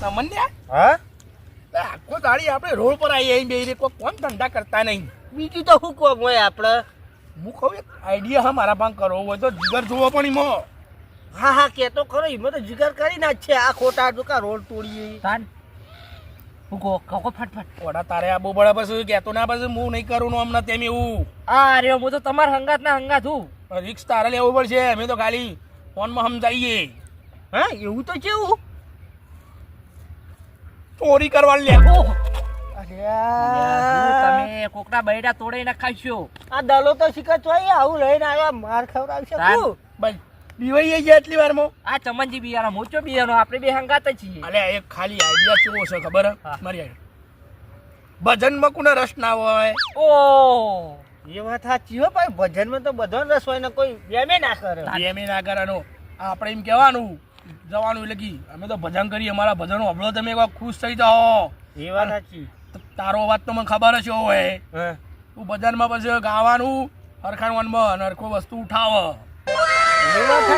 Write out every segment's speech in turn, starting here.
તમને હા? આખો દાડી આપણે રોડ પર આવીએ અહીં બેહીને કોઈ કોણ ધંધા કરતા નહીં. બીજું તો શું કોમ હોય આપણે? હું કહું એક આઈડિયા હા મારા પાસે કરવો હોય તો જીગર જોવો પણ એમાં. હા હા કેતો ખરો એમાં તો જીગર કરી ના છે. આ ખોટા દુકા રોડ તોડીએ. તાન હું કહો ફટફટ ઓડા તારે આ બોબડા બડા પછી કહેતો ના પછી હું નહીં કરું નું હમણાં તેમ એવું. આ અરે હું તો તમારા હંગાત ના હંગાત હું. રિક્સ તારે લેવું પડશે અમે તો ખાલી ફોનમાં સમજાવીએ હા એવું તો કેવું? ચોરી કરવા લે. તમે કોકના બૈડા તોડી નાખાશો આ દલો તો આવું લઈને આવ્યા માર ખવડાવશે. શું બસ. પીવાઈ ગયા એટલી વારમાં. આ ચમનજી બિયાનો મોચો બિયાનો આપણે બે હંગાત જ છીએ. અલે એક ખાલી આઈડિયા કેવો છે ખબર. મારી ભજનમાં કોને રસ ના હોય. ઓ. એ વાત સાચી હો ભાઈ ભજનમાં તો બધો રસ હોય ને કોઈ વેમે ના કરે. એમ ના કરવાનો આપણે એમ કહેવાનું જવાનું એટલે કે અમે તો ભજન કરીએ અમારા ભજનો હબળો તમે એકવાર ખુશ થઈ જાઓ. એ વાત સાચી. તારો અવાજ તો મને ખબર જ હોય. હા? તું ભજનમાં પછી ગાવાનું હરખાણવાનું અને હરખો વસ્તુ ઉઠાવ. વાત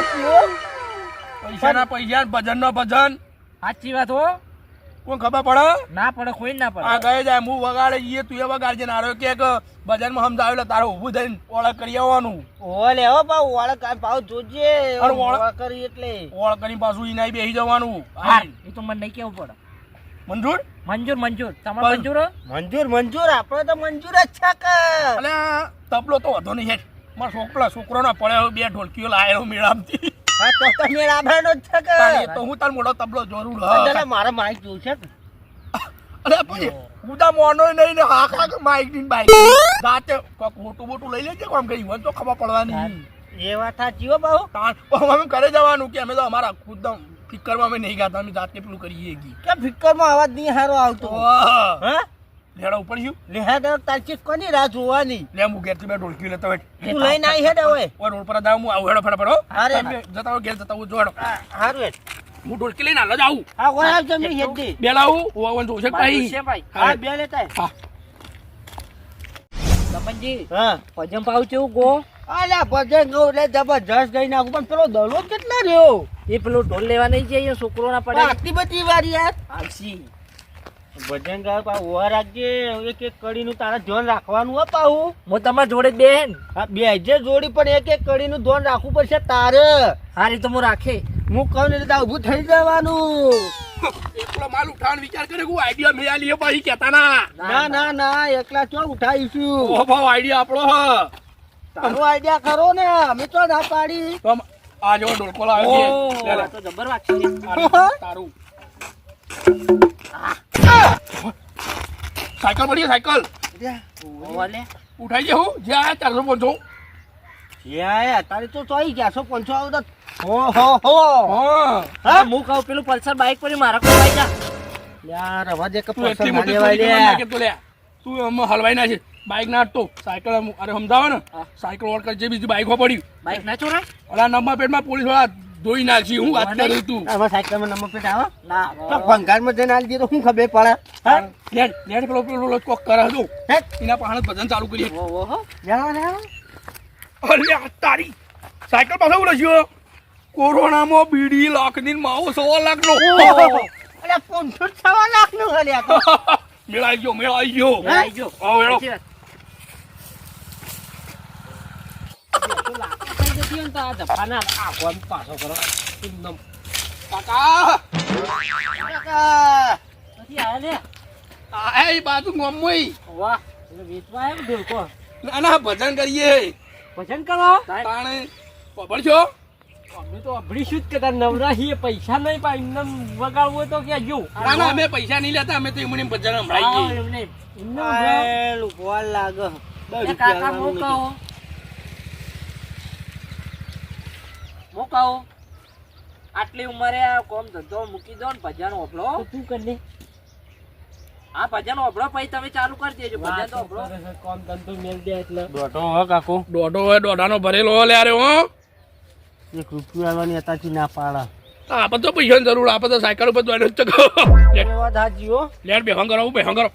પૈસાના પૈસા ભજનનો ભજન. સાચી વાત હો. કોઈ ખબર પડે? ના પડે કોઈ ના આ પડે ગયે જાય હું વગાડે જઈએ તું એ વગાડજે. નારો કે સમજાવ્યું એટલે તારે ઊભું થઈને ઓળખ કરી આવવાનું. ઓલે હો ભાવ કાંઈ ભાવ જોજે. ઓળખ કરી એટલે. ઓળખ કરી પાછું ઈને બેહી જવાનું. હા એ તો મને નહીં કેવું પડે. મંજૂર? મંજૂર મંજૂર. તમે મંજૂર મંજૂર મંજૂર. આપણે તો મંજૂર જ છે કે. આ તબલો તો વધો નહીં હેઠ. મારા છોકરા છોકરો પડે બે ઢોલકીઓ લાયો મેળામથી. હા તો તો મેળ આભાનો જ છે કે. તો હું તાર મોટો તબલો જરૂર હ. અરે મારે માઇક જોવું છે અરે પછી ઉદા મોનો નહીં ને હા ખા માઇકની બાઈક રાતે કોક મોટું મોટું લઈ લેજે કોમ કઈ હોય તો ખબર પડવાની. એ વાત સાચી હો ભાવ તાણ અમે ઘરે જવાનું કે અમે તો અમારા ખુદ ફિકરમાં અમે નહીં ગાતા અમે જાતે પેલું કરીએ કી ફિકરમાં અવાજ નહીં સારો આવતો? હા? લેડા ઉપર છું લેહા તો તારચી કોની રાહ જોવાની? લે હું ઘેરથી બે ઢોલકી લેતો હોય. તું લઈને આવી હેડે હોય ઓય રોડ પર દાવ હું આવું હેડો ફટાફટ હો. અરે. જતા હો ઘેર જતા હું જોડો હારું હેડ. હું ઢોલકી લઈને હાલ જ આવું. હા ઓય આવજો મેં હેડી બે લાવું ઓવન જોશે ભાઈ. છે ભાઈ. હા. બે લેતા. હા. ચમનજી હા. ભજન પાવ કેવું ગો? અલા ભજન ગો એટલે જબરજસ્ત ગઈ નાખું પણ પેલો દલો કેટલા રહ્યો? એ પેલો ઢોલ લેવા નહીં જઈએ છોકરો ના પડે. આટલી બધી વાર યાર. આલસી. ભજન ગાય પા ઊભા રાખજે. એક એક કડીનું તારા ધ્યાન રાખવાનું હો પાહું. હું તમારા જોડે બેન હા બે જે જોડી પણ એક એક કડીનું ધ્યાન રાખવું પડશે તારે. હારી તો હું રાખે. હું કહું ને એટલે ઊભું થઈ જવાનું. એકલો માલ ઉઠાણ વિચાર કરે હું આઈડિયા મેં આ લીએ કેતા ના ના ના ના એકલા ચો ઉઠાઈશું ઓ ભાવ આઈડિયા આપણો હ. તારો આઈડિયા ખરો ને અમે તો ના પાડી. આ જો ઢોલકો લાવ્યો છે. તો જબર વાગશે. તારું, તારું સાયકલ પડી સાયકલ. ઉઠાઈ જાય હું જે ચારસો પાંચસો યાર તારે તો ચોઈ ગયા છો પંચો આવો હો હો હો. હા. હા હું કહું પેલું પલ્સર બાઈક પર મારા કોઈ જા. યાર રવા દે કે તું એટલી ના લેવાય લે. નાખે તો તું આમાં હલવાઈ ના છે. બાઇક ના હટતો સાયકલ અરે સમજાવો ને. હા. સાયકલ ઓર કરજે બીજી બાઈકો પડી. બાઈક ના ચોરા ઓલા નંબર પેટમાં પોલીસવાળા ધોઈ નાખી હું વાત કરું તું. આમાં સાયકલમાં નંબર પેટ આવો. ના તો ભંગારમાં જઈને આલજી તો શું ખબર પડે? હા? લેડ લેડ પેલો પેલો કોક કરે દો હે? એના પાહણે ભજન ચાલુ કરીએ. ઓ ઓહો. જાઓ ને અરે તારી સાયકલ પાસે ઉલો છો કોરોનામાં બીડી લાખની ની માવો સવા લાખનો. અરે પોનસો સવા લાખ નો હલ્યા તો. મેળાઈ ગયો મેળાઈ ગયો. મેળાઈ આવી ગયો. આવો વેળો. હોય ને તો આ જફાના આ કોણ પાછો કરો એકદમ કાકા કાકા નથી આયા લે આ એ બાજુ ગમોઈ વાહ એટલે વેચવા ને ઢોલકો ના ના ભજન કરીએ ભજન કરો તાણે ખબર અમે તો અભડીશું જ કે તાર નવરા છીએ પૈસા નહીં પણ એમને વગાડવું તો ક્યાં જો ના ના અમે પૈસા નહીં લેતા અમે તો એમને ભજન સંભળાઈએ એમને એમને. આય લાગે કાકા હું હું આટલી ઉંમરે આ કોમ ધંધો મૂકી દો ને ભજન ઓભળો તો તું કરી આ ભજન ઓભળો પછી તમે ચાલુ કરી દેજો ભજન તો ઓભળો કોમ ધંધો મેલ દે એટલે. દોઢો હો કાકો. દોઢો હોય દોઢાનો ભરેલો હો લે હો. એક રૂપિયો આવવાની હતાથી ના પાડા. આપણે તો પૈસાની જરૂર આપણે તો સાયકલ ઉપર દોડ્યો જ ચકો એ વાત હાચી હો. લેડ બેહન કરો બેહન કરો.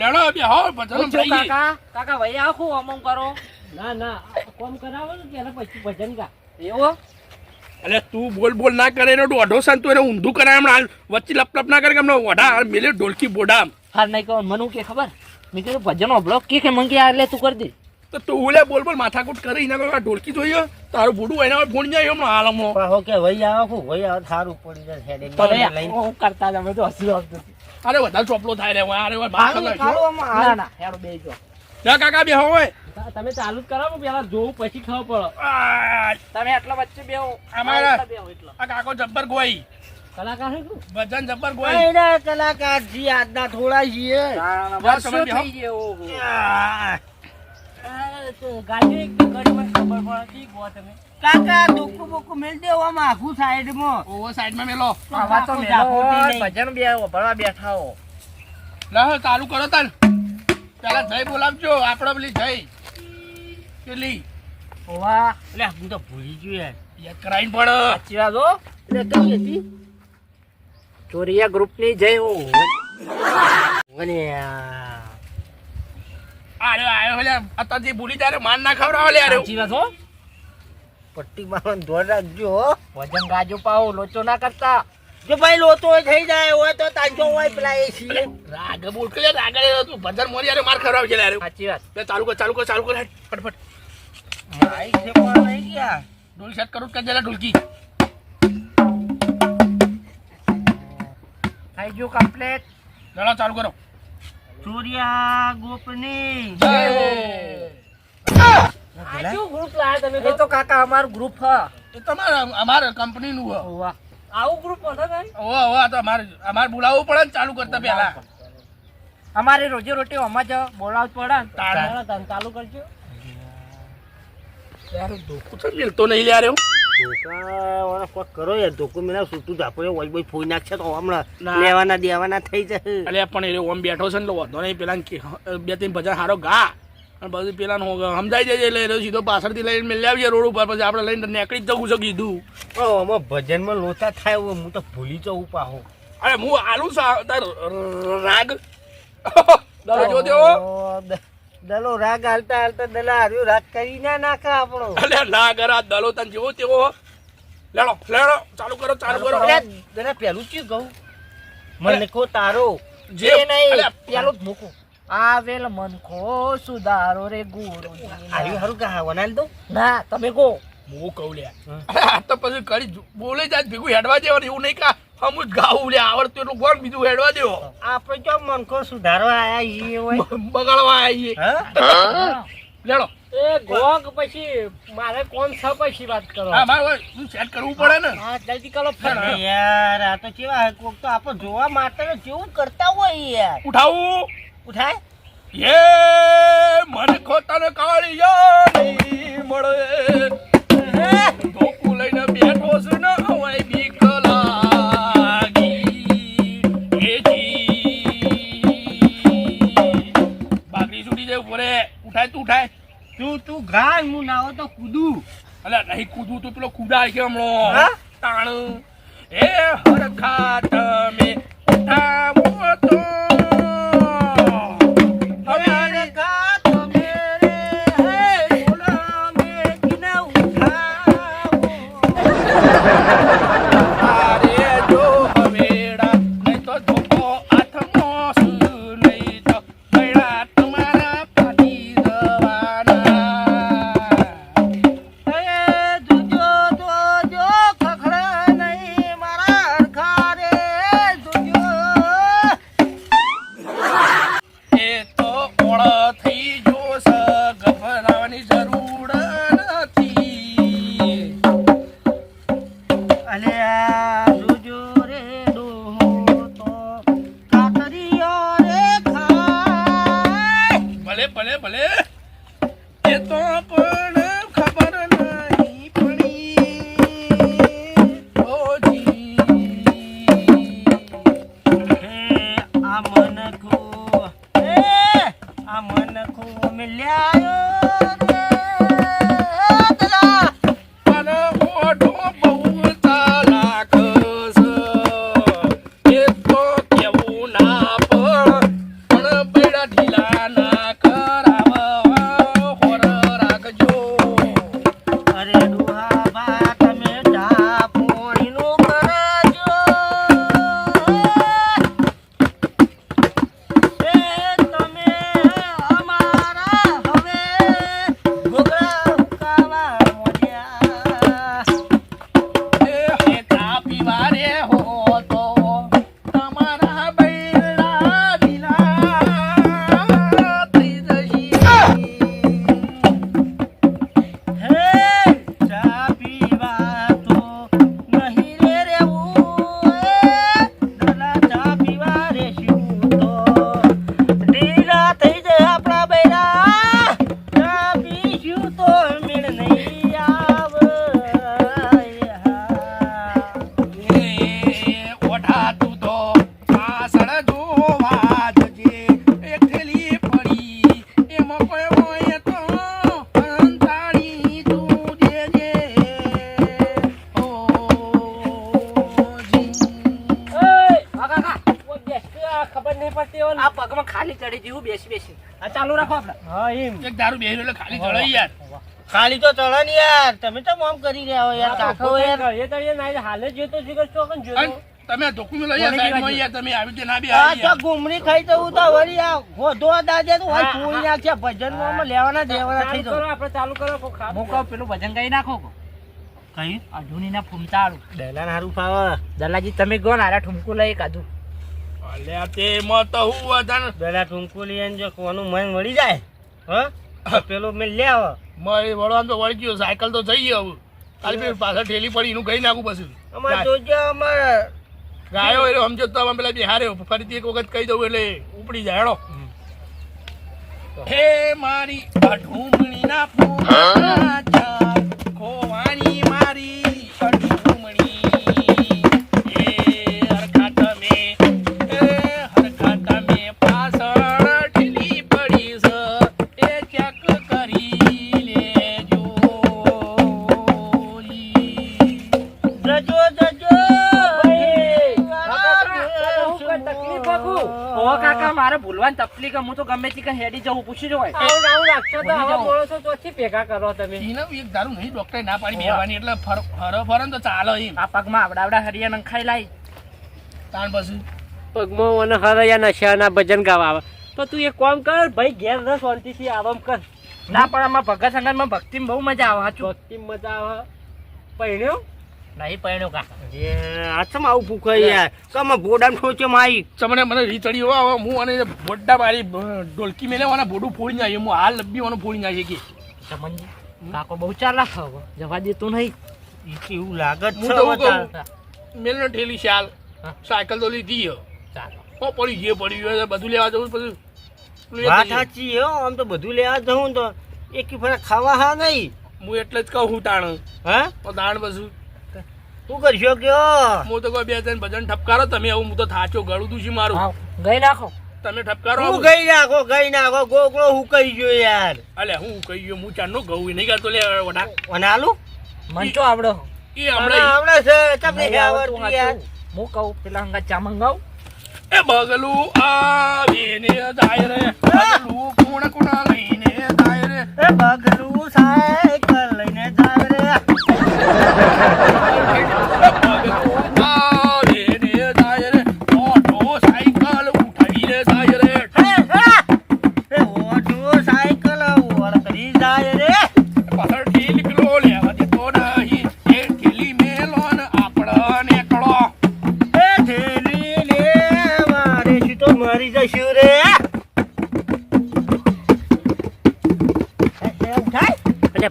લેડો બેહો ભજન કાકા. કાકા ભાઈ આખું અમમ કરો. ના ના કોમ કરાવો ને પેલા પછી ભજન કા એવો? અલે તું બોલ બોલ ના કરે એનો દોઢો સાન તું એને ઊંધું કરાય હમણાં હાલ વચ્ચે લપ ના કરે કે હમણાં વઢા મેલે ઢોલકી બોડામ. હાર નહીં કહો મને કે ખબર? મેં કીધું ભજન ઓબળો કે કે મંગી આ એટલે તું કરી દે. તો તું ઓલે બોલ બોલ માથાકૂટ કરી એના કરતા ઢોલકી જોઈએ તારું બુડું એના પર ફોન જાય હમણાં હાલ હમણાં. પાહો કે વહી આવો ખું વહી આવો સારું પડી જાય હેડે લઈને. હું કરતા તમે તો હસી આવતું. અરે વધારે ચોપલો થાય રે અરે ના ના હેડો બે જો કાકા બે હોય તમે ચાલુ જ કરાવો પેલા જોવું પછી ખબર પડે. તમે આટલા વચ્ચે બે અમારા- આ કાકો જબ્બર ગોઈ. કલાકાર છે શું જબ્બર ગોઈ. કઈના કલાકાર જી આજના થોડા છીએ. બસ થઈ ગયો ઓહો. આ, આ તો ગાડી એક ઘડી ખબર પડતી ગો તમે. કાકા ડોકું બોકું મેલ દેવો આમાં આખું સાઈડમાં. ઓવો સાઈડમાં મેલો. આવા તો મેલો ભજન બે ભરવા બેઠા હો. લા ચાલુ કરો તન પેલા જય બોલાવજો આપણે પેલી જય. પેલી. ઓવા એટલે હું તો ભૂલી ગયો યાર. યાદ કરાઈને પડ સાચી વાત હો. એટલે કઈ હતી? ચોરિયા ગ્રુપની જય હો. મને આ અરે આયો એટલે અત્યારથી ભૂલી ત્યારે માન ના ખવડાવો લે અરે સાચી વાત હો. પટ્ટી મારવાનું ધોર રાખજો વજન ગાજો પાઓ લોચો ના કરતા. જો ભાઈ લોતો થઈ જાય હોય તો તાંજો હોય પેલા એ છીએ. રાગ બોલ કે રાગ રે તું ભજન મોરી અરે માર ખરાબ છે અરે સાચી વાત. ચાલુ કર ચાલુ કર ચાલુ કર ફટફટ. માઈક છે પણ નહીં ગયા. ઢોલ સેટ કરું કે જલા ઢોલકી થઈ ગયું કમ્પ્લેટ ચલો ચાલુ કરો. સૂર્યા ગોપની. જય આ શું ગ્રુપ લાયા તમે એ તો કાકા અમારું ગ્રુપ હ. એ તમારે અમારે કંપનીનું હ. ઓવા આવું ગ્રુપ હતો કઈ ઓહો ઓહો આ તો અમારે અમારે બોલાવવું પડે ને ચાલુ કરતા પહેલા. અમારી રોજી રોટી અમાજ જ બોલાવવું પડે ને. તારે. ચાલો કરજો. યાર ધોકું તો મિલતો નહીં લે અરે ધોકા કોક કરો યાર ધોકું મેલા સૂતું ઝાપડે હોય બોય ફોઈ નાખશે તો હમણાં લેવાના દેવાના થઈ જશે. અલે પણ એ ઓમ બેઠો છે ને એટલે વાંધો નહીં પેલા બે ત્રણ ભજન હારો ગા. અને પછી પેલા સમજાઈ જાય એટલે એ સીધો પાછળથી લઈને મેં આવીએ રોડ ઉપર પછી આપણે લઈને નીકળી જ જવું છે કીધું. આમાં ભજનમાં લોચા થાય હું તો ભૂલી જવું પાહો. અરે હું આલું તાર રાગ. દરો જો દેવો દલો રાગ હાલતા હાલતા દલા હાર્યું રાગ કરી ના નાખે આપણો. અલે ના કરા દલો તને જેવો તેવો લેડો લેડો ચાલુ કરો ચાલુ કરો. દલા પેલું ચી કહું? મને કો તારો. જે નહીં પેલું જ મૂકું. આવેલ મનખો સુધારો રે ગુરુ હાર્યું હારું કે વનાલ દો ના તમે કહો. હું કહું લે. આ તો પછી કરી બોલે જાય ભેગું હેડવા દેવા એવું નહીં કા હમ જ ગાવું લે આવડતું એટલું કોણ બીજું હેડવા દેવો. આપણે જો મનકો સુધારવા આયા છીએ હોય? બગાડવા આવીએ હા? લેડો એ ગોગ પછી મારે કોણ છ પછી વાત કરો? હા મારે હવે સેટ કરવું પડે ને. હા જલ્દી કરો ફોન યાર આ તો કેવા હે, કોક તો આપણે જોવા માટે જેવું કરતા હોય યાર. ઉઠાવું. ઉઠાય? એ મને ખોતાને કાળિયા મળે. ધોકું લઈને બેઠો છે ને હવે બીક લાગી. બાકરી છૂટી જાય ઉપર ઉઠાય તું ઉઠાય. તું તું ગાય હું નાવો તો કૂદું. અલે નહીં કૂદવું તો પેલો કૂદાય કે હમણાં? તાણ. એ હરખા તમે ઉઠાવો. Selamat. એમ એક દારૂ બેહી એટલે ખાલી ચડાઈ યાર. ખાલી તો ચડે ને યાર. તમે તો આમ કરી રહ્યા હો યાર કાકો યાર. એ તળિયે નાઈ હાલે જોતો છે કે ચોકન અને તમે ડોક્યુમેન્ટ લઈ આવ્યા સાહેબ યાર તમે આવી ના બી આ તો ગુમરી ખાઈ જવું તો વળી આ ગોધો દાદે તો હોય હા. નાખ્યા ભજનમાં લેવાના દેવાના થઈ જવું આપણે ચાલુ કરો કો ખા કહું પેલું ભજન ગઈ નાખો કો કઈ? આ જૂનીના ફૂમતાળું. દલાન હારું ફાવે. દલાજી તમે ગો ને આરા ઠુમકું લઈ કાધું અલ્યા તે મત હું વધારે દલા ટુંકુલી લઈને જો કોનું મન મળી જાય. હા? પેલો મેં લે આવો. મારી વળવાનું તો વળી ગયો સાયકલ તો જઈ ગયો કાલે પેલી પાછળ ઠેલી પડી એનું ગઈ નાખું પછી. અમારે જોજો અમારે. ગાયો એટલે સમજો તો અમે પેલા બિહારે ફરીથી એક વખત કહી દઉં એટલે ઉપડી જાય હેડો. હે મારી ફૂલના પૂછી જોય આવું આવું રાખશો તો આવા ભેગા કરો તમે. એને એક દારૂ નહીં ડોક્ટરે ના પાડી બેહવાની એટલે ફર ફરો ફરો ને તો ચાલો એમ. આ પગમાં આવડા આવડા હરિયા નંખાઈ લાઈ તાણ પછી? પગમાં મને હરયા નશાના ભજન ગાવા આવે. તો તું એક કામ કર ભાઈ ઘેર રસ શાંતિથી આવમ કર. ના પણ આમાં ભગત સંગતમાં ભક્તિમાં બહુ મજા આવે હાચું ભક્તિ મજા આવે. પૈણ્યો? નહીં પૈણો કા? જે આછમ આવું ભૂખાય યાર કમ બોડામ ઠોચો માઈ તમને મને રીતડી હો હવે હું અને બોડ્ડા મારી ડોલકી મેલે મને બોડું ફોડી જાય હું હાલ લબ્બી મને ફોડી નાખી કે. ચમનજી કાકો બહુ ચાલાક હવે. જવા દેતો નહીં. ઈ કેવું લાગત છે હું મેલને ઠેલી શાલ સાયકલ તો લીધી હો ચાલો. ઓ પડી જે પડી ગયો બધું લેવા જવું પછી વાત સાચી હો આમ તો બધું લેવા જવું તો એક ફરા ખાવા હા નહીં. હું એટલે જ કહું હું તાણ. હા? તો તાણ પછી શું કરશો કયો? હું તો કોઈ બે ત્રણ ભજન ઠપકારો તમે આવું હું તો થાચો ગળું દુશી મારું. ગઈ નાખો. તમે ઠપકારો હું ગઈ નાખો ગઈ નાખો. ગોગળો હું કહી ગયો યાર. અલે હું કહી ગયો હું ચારનો ગઉ નહીં કરતો લે વડા વનાલું? મન તો આવડો? એ હમણાં હમણાં છે તમને આવડતું યાર? હું કહું પેલા હંગા ચા મંગાવું? એ બગલું આવીને જાય રે બગલું કુણ કુણ લઈને જાય રે. એ બગલું સાયકલ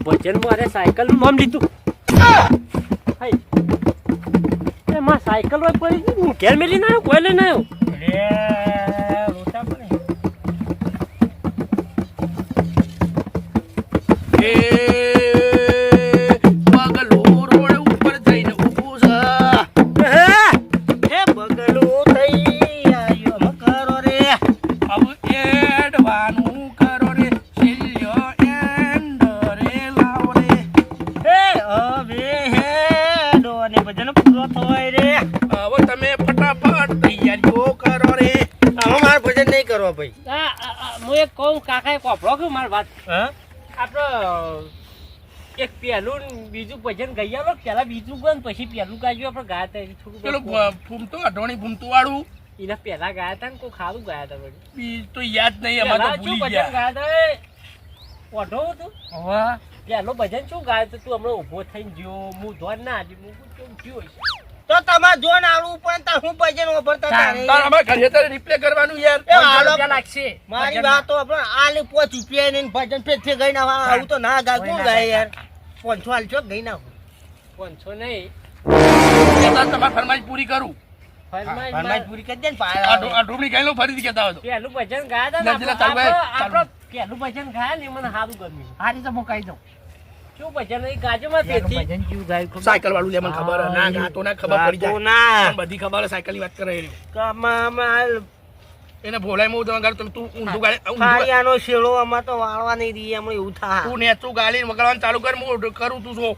ભજન મારે સાયકલનું લીધું. લાવ રે. હે હવે હે ડોને ભજન પૂરો થવાય રે. કરવા ભાઈ? હું એક કહું કાકા કોપડો કે મારી વાત. આપણે એક પેલું બીજું ભજન ગઈ આલો પેલા બીજું ગયું પછી પેલું ગાયું આપણે ગાયા હતા થોડું પેલું ફૂમતું અઢોણી ફૂમતું વાળું એના પહેલા ગાયા હતા ને કોઈ ખારું ગાયા હતા પછી તો યાદ નહીં અમારે તો ભૂલી ગયા. ગાયા હતા ઓઢો હતું. હા પેલો ભજન શું ગાયું તું હમણાં ઊભો થઈને જો હું ધોન ના હતી હું કેમ થયું હશે? તો તમારે જોન આવું પણ તાર હું ભજન વાપરતા તાર- તારે. અમારે ઘરે તારે રિપ્લે કરવાનું યાર. એ હાલો. લાગશે. મારી વાત તો પણ આલે પોચ રૂપિયા ને ભજન ફેર ફેર ગઈ ના આવું તો ના ગા કોણ ગાય. યાર? પાંચસો હાલશો ગઈ ના પાંચસો નહીં. તમારી ફરમાઈશ પૂરી કરું. ફરમાઈશ પૂરી કરી દે ને આ પાયા ઢો- આ ઢોકળી ખાઈ લો ફરીથી કહેતા હોય તો. પહેલું ભજન ગાયા હતા ને. આપણો પહેલું ભજન ગાયા ને મને સારું ગમ્યું. હારી તો મુકાઈ દઉં. શું ભજન એ ગાજો તેથી? ભજન કેવું ગાયું સાયકલ વાળું લે મને ખબર. હે. ના ગાતો ના ખબર પડી જાય. ના બધી ખબર સાયકલની વાત કરે કમામાં એને ભોલાય હું તમે ગાડી તું ઊંધું ગાડી ઊંધું શેળો આમાં તો વાળવા નહીં દઈએ એમાં એવું થાય. તું નેચું ગાડી વગાડવાનું ચાલુ કર હું કરું તું છો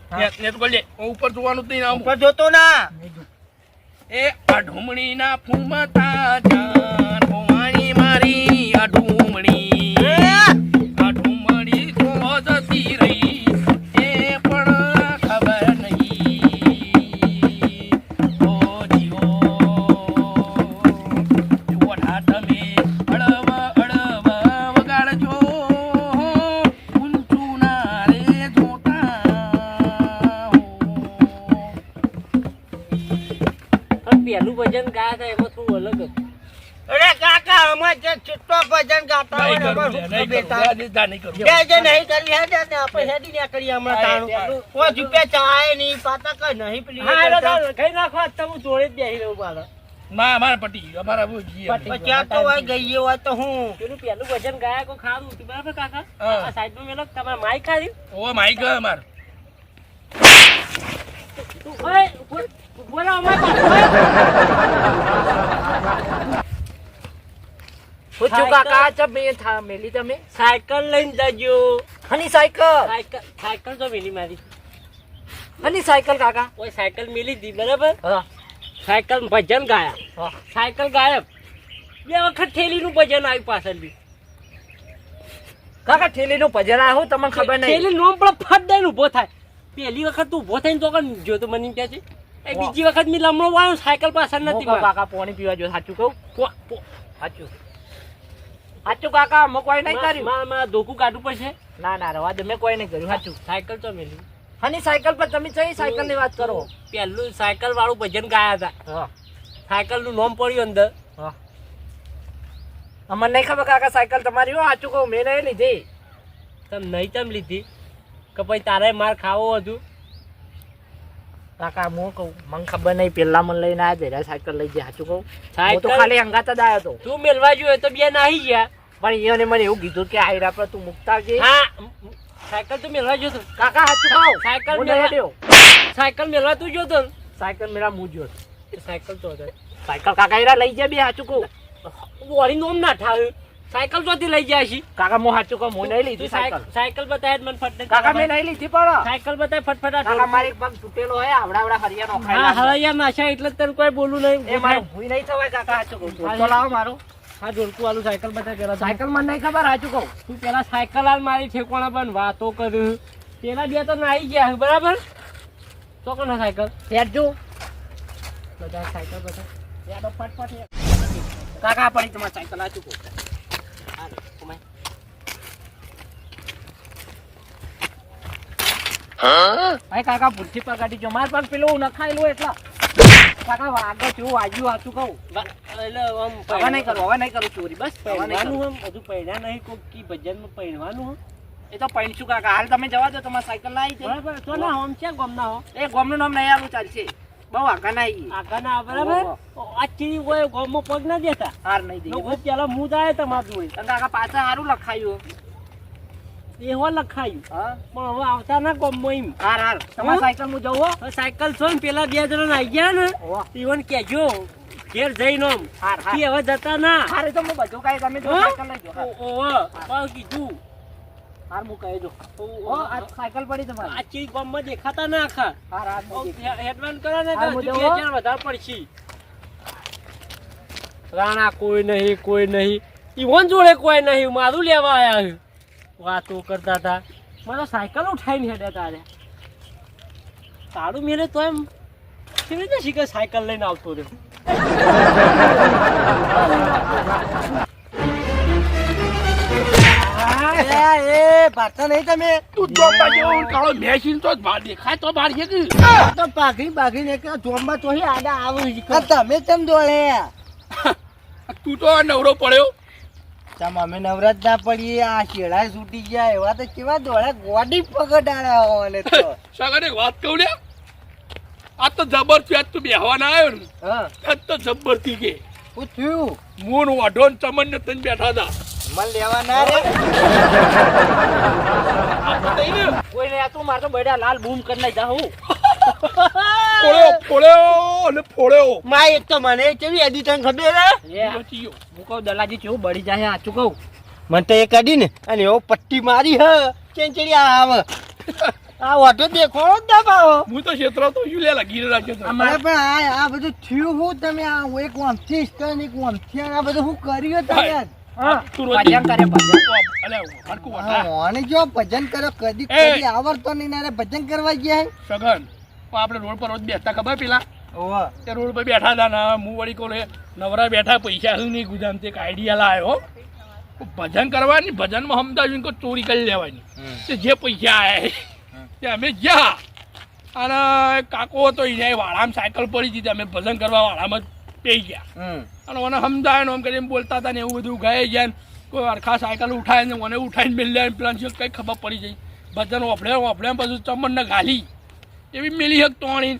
લે. હું ઉપર જોવાનું જ નહીં ના ઉપર જોતો ના. એ અઢુમણી ના ફૂમતા જાન મારી આ નહીં કરું. બે જે નહીં કરી હે ને આપણે હેડી ને કરી હમણાં તાણું. પેલું- કોઈ ચાય નહીં પાતા કઈ નહીં પેલી હા એ એટલે કરતા. તો કઈ નાખો આજ તો હું જોડે જ બેસી રહું પાછો માં અમારા પટી અમારા બહુ જીએ અમે. પણ તો હોય ગઈ હોય તો હું પેલું પેલું ભજન ગાયા હતું બરાબર કાકા. આ સાઈડમાં મેલો તમારે માઈક ખાધી ઓ માઈ અમાર ઓય, બોલ- બોલો અમારે પાસે. પૂછ્યું કાકા ચમ બે થા મેલી તમે? સાયકલ લઈને જજો. હની સાયકલ? સાયકલ સાયકલ તો મેલી મારી. હની સાયકલ કાકા? ઓય સાયકલ મેલી દી બરાબર? હા. સાયકલ ભજન ગાયા. હા. સાયકલ ગાયબ. બે વખત થેલીનું ભજન આવ્યું પાછળ બી. કાકા ઠેલી નું ભજન આવું તમને ખબર નહીં. થેલી નોમ પણ ફટ દઈને ઊભો થાય. પહેલી વખત તું ઊભો થઈને તો કણ જો તો મને કહે છે? એ બીજી વખત મેં લમણો વાળો સાયકલ પાછળ નથી. કાકા પાણી પીવા જો સાચું કહું? સાચું. સાચું કાકા મેં કોઈ નહીં કર્યું. માં- માં ધોકું કાઢવું પડશે? ના ના રવા દે મેં કોઈ નહીં કર્યું. સાચું સાયકલ તો મેલી. હની સાયકલ પર તમે કઈ સાયકલની વાત કરો? પહેલું સાયકલ વાળું ભજન ગાયા હતા. હા. સાયકલનું નામ પડ્યું અંદર. હા. અમને નહીં ખબર કાકા સાયકલ તમારી હો સાચું કહું મેં નહીં લીધી. તમ નહીં તમ લીધી? કે પછી તારે માર ખાવો હતું? કાકા હું કહું મને ખબર નહીં પેલા મને લઈને આવ્યા સાયકલ લઈ જાય સાચું કહું. તો સાયકલ ખાલી અંગાત જ આવ્યો હતો તું મેલવા જોયો તો બે નાહી ગયા. પણ એને મને એવું કીધું કે આયરા પર તું મુકતા આવજે હા સાયકલ તો મેળવા જોતો કાકા હાથું ખાવ સાયકલ મેળવા- નહીં સાયકલ મેળવા તું જોતો? સાયકલ મેરા હું જોયો સાયકલ તો સાયકલ કાકા એરા લઈ જાય બે સાચું કહું. વળી નોમ ના થાય સાયકલ ચોથી લઈ જાય છે. કાકા મો સાચું કહું હું નહીં લીધી સાયકલ. સાયકલ બતાય મને ફટ કાકા મેં નહીં લીધી પણ. સાયકલ બતાય ફટફટા કાકા મારી પગ તૂટેલો હે આવડાવડા હરિયા નો ખાય હા હરિયા નાશા એટલે તને કોઈ બોલું નહીં. એ મારું ભૂઈ નહીં થવાય કાકા સાચું કહું તો લાવો મારું. હા જોડકું વાળું સાયકલ બતાય પેલા સાયકલ મને નહીં ખબર સાચું કહું. તું પેલા સાયકલ હાલ મારી ઠેકોણા પણ વાતો કર્યું પેલા બે તો નાઈ ગયા બરાબર? તો કોને સાયકલ? હેડજો બધા સાયકલ બધા. હેડો ફટફટ. કાકા પડી તમારી સાયકલ સાચું કહું ભાઈ કાકા ભૂલથી પગાડી જો. મારે પણ પેલું નખાયેલું એટલા. કાકા વાગે છું આજુ સાચું કહું. એટલે આમ હવે નહીં કરું હવે નહીં કરું ચોરી બસ પહેરવાનું આમ બધું પહેર્યા નહીં કોઈ કી ભજનમાં પહેરવાનું એ તો પૈણશું કાકા. હાલ તમે જવા દો તમારી સાયકલ ના આવી બરાબર તો ના છે હો. એ ગોમનું નામ નહીં આવું ચાલશે. બહુ આગા ના આવી ના બરાબર? આ ચીની કોઈ ગોમમાં પગ ના દેતા. હાર નહીં દે લોકો પેલા હું જાય તમારું તને કાકા પાછા સારું લખાયું. એવો લખાયું. હા? પણ હવે આવતા ના ગોમમાં એમ. હાર હાર. તમારી સાયકલ હું? જવું સાયકલ છો ને પેલા બે જણા આવી ગયા ને. ઈવન કેજો ઘેર જઈ હાર કે હવે જતા ના. હાર તો હું બધું કાંઈ તમે જો સાયકલ લઈ જો. ઓહો પાછું કીધું. હાર મુ કહી દઉં. ઓ આ સાયકલ પડી તમારી. આ ચીજ ગોમમાં દેખાતા ના આખા. હાર હાર હેડવાન કરો ને તો જવું બે વધારે પડશે. રાણા કોઈ નહીં કોઈ નહીં. ઈવન જોડે કોઈ નહીં મારું લેવા આયા વાતો કરતા હતા મને સાયકલ ઉઠાઈને હેડે તારે. તારું મેરે તો એમ કેવી રીતે શીખે સાયકલ લઈને આવતો રહ્યો? તમે તું બહાર દેખાય તો બહાર છે તો ને તો તું નવરો પડ્યો તમ અમે નવરાત ના પડીએ આ શેડા છૂટી ગયા એવા તો કેવા દોડા ગોડી પકડાડ્યા સગન વાત કહું લ્યા આ તો જબર છે આજ તું બેહવાના આવ્યો ને. હા. આજ તો જબ્બરથી કે શું થયું? મૂન વાઢો ને ચમન ને તને બેઠા હતા. મન લેવા ના રે. આ ને કોઈ ને તું માર તો બડા લાલ બૂમ કરી લઈ જાઉં ફોડ્યો ફોડ્યો અને ફોડ્યો માં એક તો મને કેવી અડી તને ખબર હે? હું કહું દલાજી કેવું બળી જાય સાચું કહું? મને તો એ કઢી ને અને એવો પટ્ટી મારી હ. ચેંચડી આવે. આ ઓટો દેખો દબાવો હું તો ક્ષેત્ર તો શું લે લાગી રાખજો અમારે પણ આ આ બધું થયું હું તમે આ એક વમથી સ્ટન એક વમથી આ બધું હું કર્યું તમે હા, તું રોજ ભજન કરે ભજન. જો ભજન કર્યો કદી કદી આવડતો નહીં ભજન કરવા ગયા સગન આપણે રોડ પર રોજ બેસતા ખબર પેલા? તે રોડ પર બેઠા હતા ને હું વળી કોલે નવરા બેઠા પૈસા શું નહીં ગુજામ તે એક આઈડિયા લાવ્યો ભજન કરવાની ભજનમાં સમજાવ્યું કોઈ ચોરી કરી લેવાની. જે પૈસા આયા તે અમે ગયા. અને કાકો હતો એને વાળામાં સાયકલ પડી હતી અમે ભજન કરવા વાળામાં જ પી ગયા. અને મને સમજાય ને આમ કરીને બોલતા હતા ને એવું બધું ગાય ગયા કોઈ અરખા સાયકલ ઉઠાય ને મને ઉઠાઈને મેલ્યા પેલા કંઈ ખબર પડી જઈ ભજન ઓફળે ઓફળે પછી ચમનને ગાલી. એવી મેલી હક તોણી.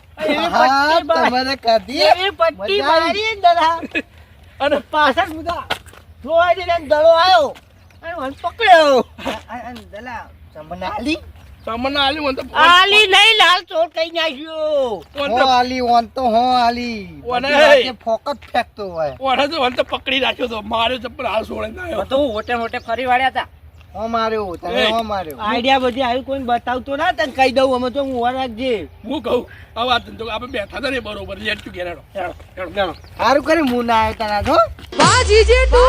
પટ્ટી મારી અને પાછળ મુદા જોવા જઈને એમ દડો આવ્યો. અને પકડ્યો. દલા ચમન આલી ચમનને આલી તો આલી નહીં લાલ ચોર કઈ નાખ્યો. મને તો- આલી ઓન તો હો આલી. ઓને. ફોકટ ફેંકતો હોય. ઓને તો પકડી રાખ્યો તો મારે ચપ્પલ ના તો મોટે મોટે ફરી વાળ્યા હતા હો માર્યો તને હો માર્યો. આઈડિયા બધી આવ્યું કોઈ બતાવતો ના તને કહી દઉં અમે તો હું રાખજે. હું કહું? આ વાત તો આપણે બેઠા હતા ને બરોબર લેટ ટુ ઘેર હેડો. હેડો, હેડો. સારું કરી હું ના આવ્યો તારા જો વાહ જીજે તું.